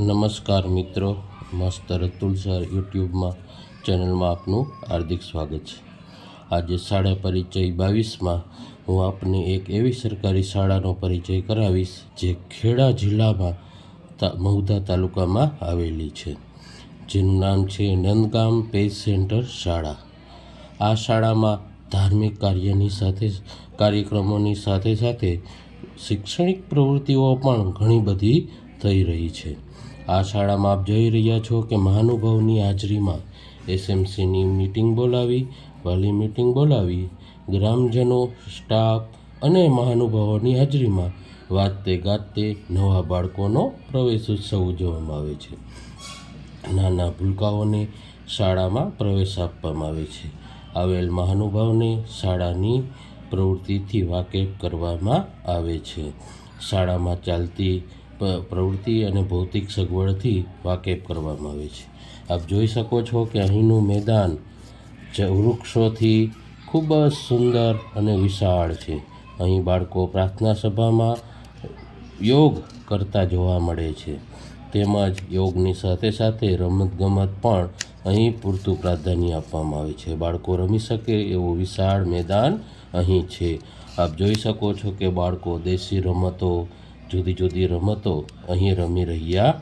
નમસ્કાર મિત્રો, મસ્ત રતુલ સર યુટ્યુબમાં, ચેનલમાં આપનું હાર્દિક સ્વાગત છે. આજે શાળા પરિચય બાવીસમાં હું આપને એક એવી સરકારી શાળાનો પરિચય કરાવીશ જે ખેડા જિલ્લામાં મહુધા તાલુકામાં આવેલી છે, જેનું નામ છે નંદગામ પેજ સેન્ટર શાળા. આ શાળામાં ધાર્મિક કાર્યની સાથે, કાર્યક્રમોની સાથે સાથે શૈક્ષણિક પ્રવૃત્તિઓ પણ ઘણી બધી થઈ રહી છે. આ શાળામાં આપ જોઈ રહ્યા છો કે મહાનુભાવની હાજરીમાં એસએમસીની મિટિંગ બોલાવી, વાલી મિટિંગ બોલાવી, ગ્રામજનો, સ્ટાફ અને મહાનુભાવોની હાજરીમાં વાતે ગાતે નવા બાળકોનો પ્રવેશ ઉત્સવ ઉજવવામાં આવે છે. નાના ભૂલકાઓને શાળામાં પ્રવેશ આપવામાં આવે છે. આવેલ મહાનુભાવને શાળાની પ્રવૃત્તિથી વાકેફ કરવામાં આવે છે. શાળામાં ચાલતી પ્રવૃત્તિ અને ભૌતિક સગવડથી વાકેફ કરવામાં આવે છે. આપ જોઈ શકો છો કે અહીંનું મેદાન વૃક્ષોથી ખૂબ જ સુંદર અને વિશાળ છે. અહીં બાળકો પ્રાર્થના સભામાં યોગ કરતા જોવા મળે છે. તેમજ યોગની સાથે સાથે રમતગમત પણ અહીં પૂરતું પ્રાધાન્ય આપવામાં આવે છે. બાળકો રમી શકે એવું વિશાળ મેદાન અહીં છે. આપ જોઈ શકો છો કે બાળકો દેશી રમતો જુદી જુદી રમતો અહીં રમી રહ્યા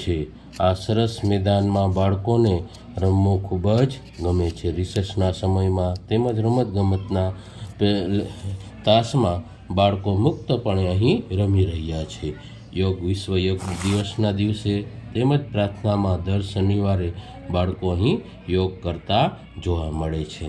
છે. આ સરસ મેદાનમાં બાળકોને રમવું ખૂબ જ ગમે છે. રિસર્ચના સમયમાં તેમજ રમતગમતના તાસમાં બાળકો મુક્તપણે અહીં રમી રહ્યા છે. યોગ વિશ્વ યોગ દિવસના દિવસે તેમજ પ્રાર્થનામાં દર શનિવારે બાળકો અહીં યોગ કરતા જોવા મળે છે.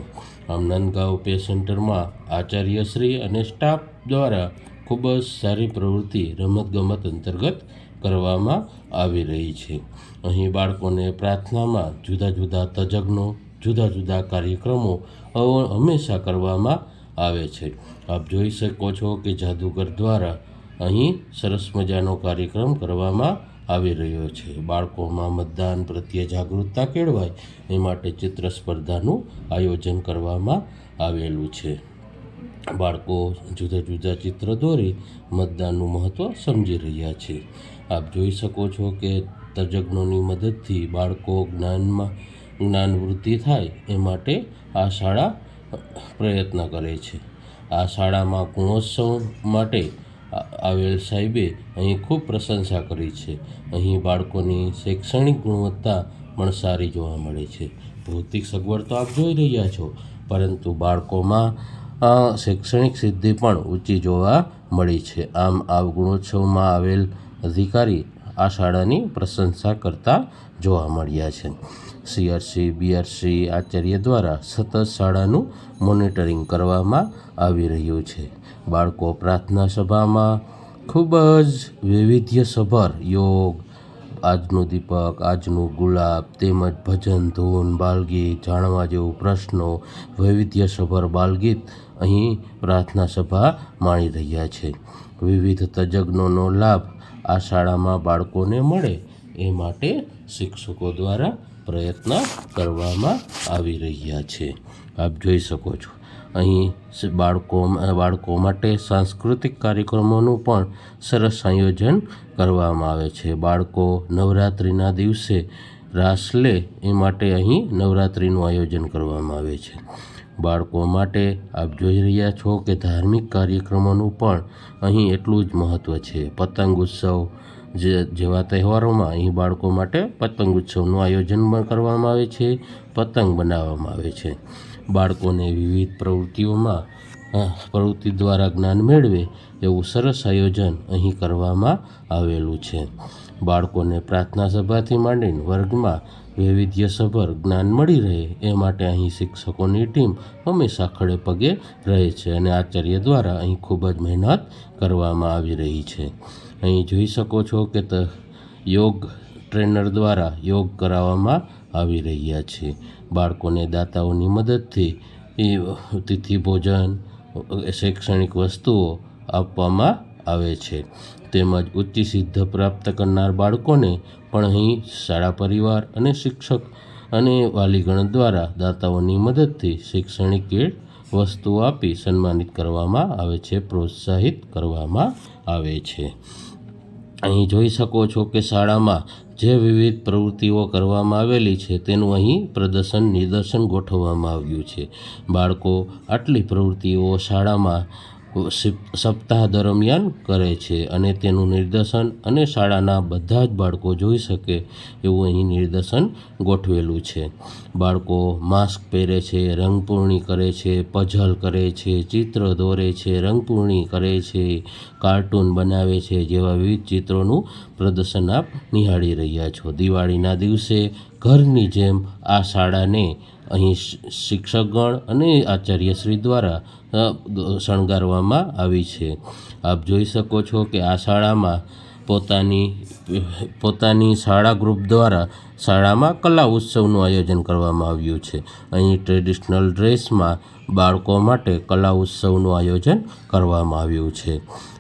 આમ નંદગાંવ પે સેન્ટરમાં આચાર્યશ્રી અને સ્ટાફ દ્વારા ખૂબ જ સારી પ્રવૃત્તિ રમતગમત અંતર્ગત કરવામાં આવી રહી છે. અહીં બાળકોને પ્રાર્થનામાં જુદા જુદા તજજ્ઞો, જુદા જુદા કાર્યક્રમો હંમેશા કરવામાં આવે છે. આપ જોઈ શકો છો કે જાદુગર દ્વારા અહીં સરસ મજાનો કાર્યક્રમ કરવામાં આવી રહ્યો છે. બાળકોમાં મતદાન પ્રત્યે જાગૃતતા કેળવાય એ માટે ચિત્ર સ્પર્ધાનું આયોજન કરવામાં આવેલું છે. બાળકો જુદા જુદા ચિત્ર દોરી મતદાનનું મહત્ત્વ સમજી રહ્યા છે. આપ જોઈ શકો છો કે તજજ્ઞોની મદદથી બાળકો જ્ઞાનમાં જ્ઞાન વૃદ્ધિ થાય એ માટે આ શાળા પ્રયત્ન કરે છે. આ શાળામાં ગુણોત્સવ માટે આવેલ સાહેબે અહીં ખૂબ પ્રશંસા કરી છે. અહીં બાળકોની શૈક્ષણિક ગુણવત્તા પણ સારી જોવા મળે છે. ભૌતિક સગવડ તો આપ જોઈ રહ્યા છો, પરંતુ બાળકોમાં શૈક્ષણિક સિદ્ધિ પણ ઊંચી જોવા મળી છે. આમ, આ ગુણોત્સવમાં આવેલ અધિકારી આ શાળાની પ્રશંસા કરતા જોવા મળ્યા છે. સીઆરસી બીઆરસી આચાર્ય દ્વારા સતત શાળાનું મોનિટરિંગ કરવામાં આવી રહ્યું છે. બાળકો પ્રાર્થના સભામાં ખૂબ જ વૈવિધ્યસભર યોગ આજનું દીપક, આજનું ગુલાબ, તેમજ ભજન, ધૂન, બાલગીત, જાણવા જેવું પ્રશ્નો વૈવિધ્યસભર બાલગીત અહીં પ્રાર્થના સભા માણી રહ્યા છે. વિવિધ તજજ્ઞોનો લાભ આ શાળામાં બાળકોને મળે એ માટે શિક્ષકો દ્વારા પ્રયત્ન કરવામાં આવી રહ્યા છે. આપ જોઈ શકો છો. અહીં બાળકો બાળકો માટે સાંસ્કૃતિક કાર્યક્રમોનું પણ સરસ આયોજન કરવામાં આવે છે. બાળકો નવરાત્રિના દિવસે રાસ લે એ માટે અહીં નવરાત્રિનું આયોજન કરવામાં આવે છે. બાળકો માટે આપ જોઈ રહ્યા છો કે ધાર્મિક કાર્યક્રમોનું પણ અહીં એટલું જ મહત્ત્વ છે. પતંગ ઉત્સવ જે, જેવા તહેવારોમાં અહીં બાળકો માટે પતંગ ઉત્સવનું આયોજન પણ કરવામાં આવે છે, પતંગ બનાવવામાં આવે છે. બાળકોને વિવિધ પ્રવૃત્તિઓમાં પ્રવૃત્તિ દ્વારા જ્ઞાન મેળવે એવું સરસ આયોજન અહીં કરવામાં આવેલું છે. બાળકોને પ્રાર્થના સભાથી માંડીને વર્ગમાં વૈવિધ્યસભર જ્ઞાન મળી રહે એ માટે અહીં શિક્ષકોની ટીમ હંમેશા ખડે પગે રહે છે અને આચાર્ય દ્વારા અહીં ખૂબ જ મહેનત કરવામાં આવી રહી છે. અહીં જોઈ શકો છો કે યોગ ટ્રેનર દ્વારા યોગ કરાવવામાં આવી રહ્યા છે. બાળકોને દાતાઓની મદદથી એ તિથિ ભોજન, શૈક્ષણિક વસ્તુઓ આપવામાં આવે છે. તેમજ ઉચ્ચ સિદ્ધ પ્રાપ્ત કરનાર બાળકોને પણ અહીં શાળા પરિવાર અને શિક્ષક અને વાલીગણ દ્વારા દાતાઓની મદદથી શૈક્ષણિક કીટ વસ્તુઓ આપી સન્માનિત કરવામાં આવે છે, પ્રોત્સાહિત કરવામાં આવે છે. અહીં જોઈ શકો છો કે શાળામાં જે વિવિધ પ્રવૃત્તિઓ કરવામાં આવેલી છે, તેનું અહીં પ્રદર્શન, નિદર્શન ગોઠવવામાં આવ્યું છે. બાળકો આટલી પ્રવૃત્તિઓ શાળામાં સપ્તાહ દરમિયાન કરે છે અને તેનું નિદર્શન અને શાળાના બધા જ બાળકો જોઈ શકે એવું અહીં નિદર્શન ગોઠવેલું છે. બાળકો માસ્ક પહેરે છે રંગપૂર્ણી કરે છે, પઝલ કરે છે, ચિત્ર દોરે છે રંગપૂર્ણી કરે છે, કાર્ટૂન બનાવે છે જેવા વિવિધ ચિત્રોનું પ્રદર્શન આપ નિહાળી રહ્યા છો. દિવાળીના દિવસે ઘરની જેમ આ શાળાને અહીં શિક્ષકગણ અને આચાર્યશ્રી દ્વારા શણગારવામાં આવી છે. આપ જોઈ શકો છો કે આ શાળામાં પોતાની પોતાની શાળા ગ્રુપ દ્વારા શાળામાં કલા ઉત્સવનું આયોજન કરવામાં આવ્યું છે. અહીં ટ્રેડિશનલ ડ્રેસમાં બાળકો માટે કલા ઉત્સવનું આયોજન કરવામાં આવ્યું છે.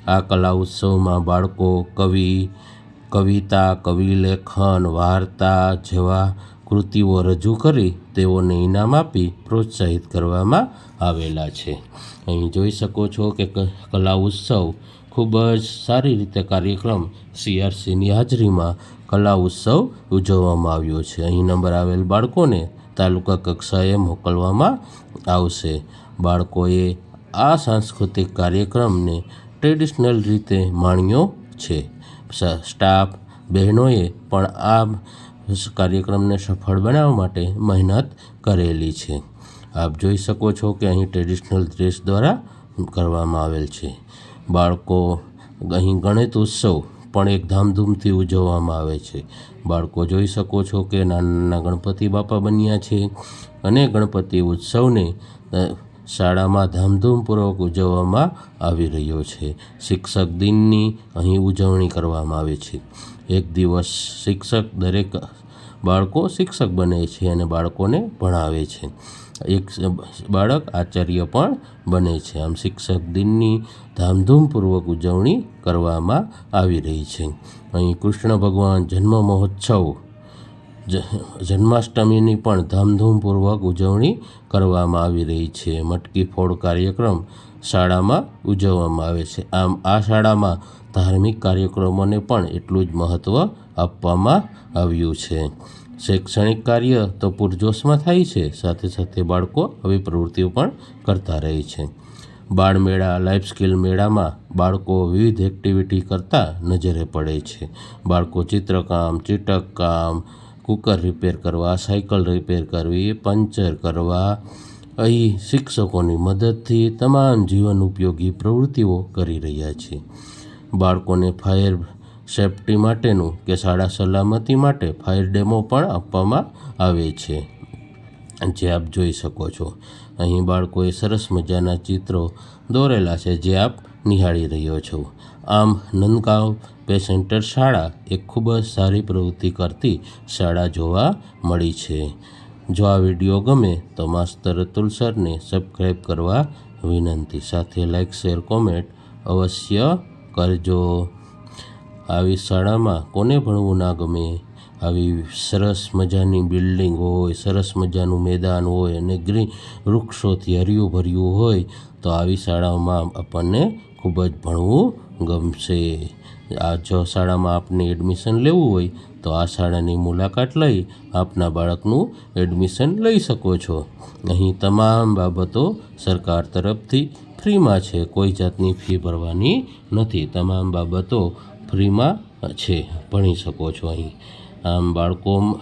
આ કલા ઉત્સવમાં બાળકો કવિ, કવિતા કવિલેખન વાર્તા જેવા કૃતિઓ રજૂ કરી તેઓને ઇનામ આપી પ્રોત્સાહિત કરવામાં આવેલા છે. અહીં જોઈ શકો છો કે કલા ઉત્સવ ખૂબ જ સારી રીતે કાર્યક્રમ સીઆરસીની હાજરીમાં કલા ઉત્સવ ઉજવવામાં આવ્યો છે. અહીં નંબર આવેલ બાળકોને તાલુકા કક્ષાએ મોકલવામાં આવશે. બાળકોએ આ સાંસ્કૃતિક કાર્યક્રમને ટ્રેડિશનલ રીતે માણ્યો છે. સ્ટાફ બહેનોએ પણ આ કાર્યક્રમને સફળ બનાવવા માટે મહેનત કરેલી છે આપ જોઈ શકો છો કે અહીં ટ્રેડિશનલ ડ્રેસ દ્વારા કરવામાં આવેલ છે બાળકો અહીં ગણિત ઉત્સવ પણ એક ધામધૂમથી ઉજવવામાં આવે છે। બાળકો જોઈ શકો છો કે નાના નાના ગણપતિ બાપા બન્યા છે અને ગણપતિ ઉત્સવને શાળામાં ધામધૂમપૂર્વક ઉજવવામાં આવી રહ્યો છે. શિક્ષક દિનની અહીં ઉજવણી કરવામાં આવે છે. એક દિવસ શિક્ષક દરેક બાળકો શિક્ષક બને છે અને બાળકોને ભણાવે છે. એક બાળક આચાર્ય પણ બને છે. આમ શિક્ષક દિનની ધામધૂમપૂર્વક ઉજવણી કરવામાં આવી રહી છે. અહીં કૃષ્ણ ભગવાન જન્મ મહોત્સવ જન્માષ્ટમીની પણ ધામધૂમપૂર્વક ઉજવણી કરવામાં આવી રહી છે. મટકી ફોડ કાર્યક્રમ શાળામાં ઉજવવામાં આવે છે. આમ, આ શાળામાં ધાર્મિક કાર્યક્રમોને પણ એટલું જ મહત્ત્વ આપવામાં આવ્યું છે. શૈક્ષણિક કાર્ય તો પૂરજોશમાં થાય છે. સાથે સાથે બાળકો આવી પ્રવૃત્તિઓ પણ કરતા રહે છે. બાળમેળા, લાઈફ સ્કિલ મેળામાં બાળકો વિવિધ એક્ટિવિટી કરતા નજરે પડે છે. બાળકો ચિત્રકામ, ચીટકકામ કુકર રિપેર કરવા, સાયકલ રિપેર કરવી, પંચર કરવા. અહીં શિક્ષકોની મદદથી તમામ જીવન ઉપયોગી પ્રવૃત્તિઓ કરી રહ્યા છે બાળકોને ફાયર સેફટી માટેનું કે શાળા સલામતી માટે ફાયર ડેમો પણ આપવામાં આવે છે. જે આપ જોઈ શકો છો. અહીં બાળકોએ સરસ મજાના ચિત્રો દોરેલા છે જે આપ નિહાળી રહ્યો છો. આમ નંદગાંવ પેસેન્ટર શાળા એક ખૂબ જ સારી પ્રવૃત્તિ કરતી શાળા જોવા મળી છે. જો આ વીડિયો ગમે તો માસ્તર અતુલ સરને સબસ્ક્રાઈબ કરવા વિનંતી. સાથે લાઇક, શેર, કોમેન્ટ અવશ્ય કરજો. આવી શાળામાં કોને ભણવું ના ગમે આવી સરસ મજાની બિલ્ડિંગ હોય, સરસ મજાનું મેદાન હોય અને ગ્રીન વૃક્ષોથી હર્યું ભર્યું હોય, તો આવી શાળાઓમાં આપણને ખૂબ જ ભણવું ગમશે. આ જો શાળામાં આપને એડમિશન લેવું હોય, તો આ શાળાની મુલાકાત લઈ આપના બાળકનું એડમિશન લઈ શકો છો. અહીં તમામ બાબતો સરકાર તરફથી ફ્રીમાં છે, કોઈ જાતની ફી ભરવાની નથી. તમામ બાબતો ફ્રીમાં છે, ભણી શકો છો અહીં. આમ બાળકો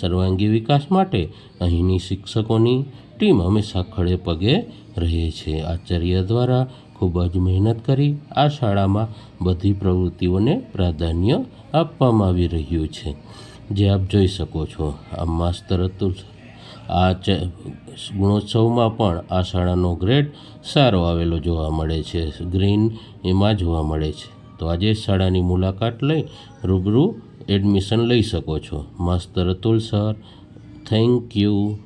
સર્વાંગી વિકાસ માટે અહીંની શિક્ષકોની ટીમ હંમેશા ખડે પગે રહે છે. આચાર્ય દ્વારા ખૂબ જ મહેનત કરી આ શાળામાં બધી પ્રવૃત્તિઓને પ્રાધાન્ય આપવામાં આવી રહ્યું છે. જે આપ જોઈ શકો છો, આ માસ્તર અતુલ આ ગુણોત્સવમાં પણ આ શાળાનો ગ્રેડ સારો આવેલો જોવા મળે છે. ગ્રીન એમાં જોવા મળે છે. તો આજે શાળાની મુલાકાત લઈ રૂબરૂ એડમિશન લઈ શકો છો. માસ્તર અતુલ સર થેન્ક યુ.